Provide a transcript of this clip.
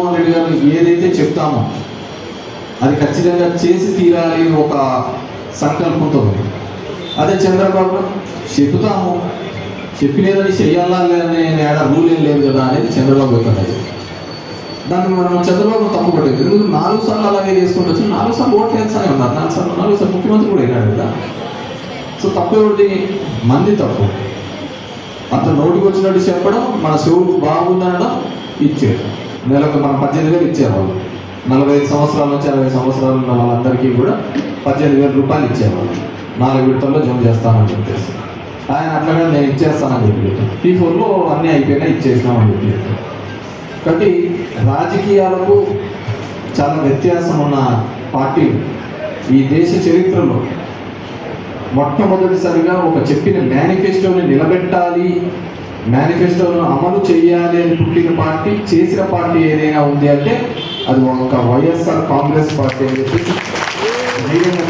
జగన్మోహన్ రెడ్డి గారు ఏదైతే చెప్తామో అది ఖచ్చితంగా చేసి తీరాలి అని ఒక సంకల్పంతో ఉంది. అదే చంద్రబాబు చెబుతాము చెప్పినదని చెయ్యాలా లేదని ఆడ రూల్ ఏం లేదు కదా అనేది చంద్రబాబు యొక్క దాన్ని మనం చంద్రబాబు తప్పు పట్టేది. ఎందుకంటే నాలుగు సార్లు అలాగే చేసుకుంటూ వచ్చి నాలుగు సార్లు ఓట్లు వేస్తానే ఉన్నారు. నాలుగు సార్లు నాలుగు సార్లు ముఖ్యమంత్రి కూడా అయినాడు కదా. సో తప్పు ఎవరిది? మంది తప్పు. అతను నోటికి వచ్చినట్టు చెప్పడం మన శివుడు బాగుందనడం ఇచ్చేది నెలకు మనం పద్దెనిమిది వేలు ఇచ్చేవాళ్ళు. నలభై ఐదు సంవత్సరాల నుంచి అరవై సంవత్సరాలు ఉన్న వాళ్ళందరికీ కూడా పద్దెనిమిది వేల రూపాయలు ఇచ్చేవాళ్ళు. నాలుగు విడతల్లో జమ చేస్తామని చెప్పేసి. ఆయన అట్లనే నేను ఇచ్చేస్తానని చెప్పి ఈ ఫోన్లో అన్నీ అయిపోయినా ఇచ్చేసినామని చెప్పి కాబట్టి రాజకీయాలకు చాలా వ్యత్యాసం ఉన్న పార్టీలు. ఈ దేశ చరిత్రలో మొట్టమొదటిసారిగా ఒక చెప్పిన మేనిఫెస్టోని నిలబెట్టాలి. మేనిఫెస్టోను అమలు చేయాలి అని పుట్టిన పార్టీ చేసిన పార్టీ ఏదైనా ఉంది అంటే అది ఒక వైఎస్ఆర్ కాంగ్రెస్ పార్టీ అని చెప్పేసి ధైర్యంగా